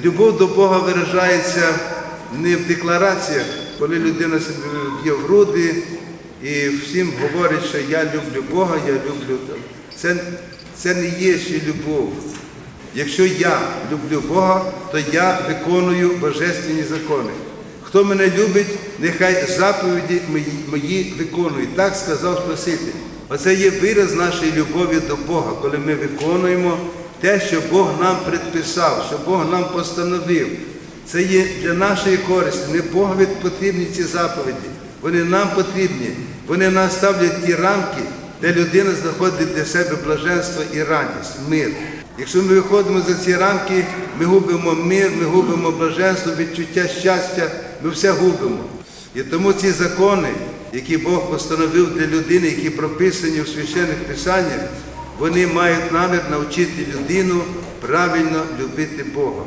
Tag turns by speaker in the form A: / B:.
A: Любов до Бога виражається не в деклараціях, коли людина себе б'є в груди і всім говорить, що я люблю Бога, я люблю. Це, це не є ще любов. Якщо я люблю Бога, то я виконую божественні закони. Хто мене любить, нехай заповіді мої, мої виконує. Так сказав Спаситель. Оце є вираз нашої любові до Бога, коли ми виконуємо те, що Бог нам предписав, що Бог нам постановив. Це є для нашої користі. Не Богові потрібні ці заповіді. Вони нам потрібні. Вони нам ставлять ті рамки, де людина знаходить для себе блаженство і радість, мир. Якщо ми виходимо за ці рамки, ми губимо мир, ми губимо блаженство, відчуття щастя, ми все губимо. І тому ці закони, які Бог постановив для людини, які прописані у священних писаннях, вони мають намір навчити людину правильно любити Бога.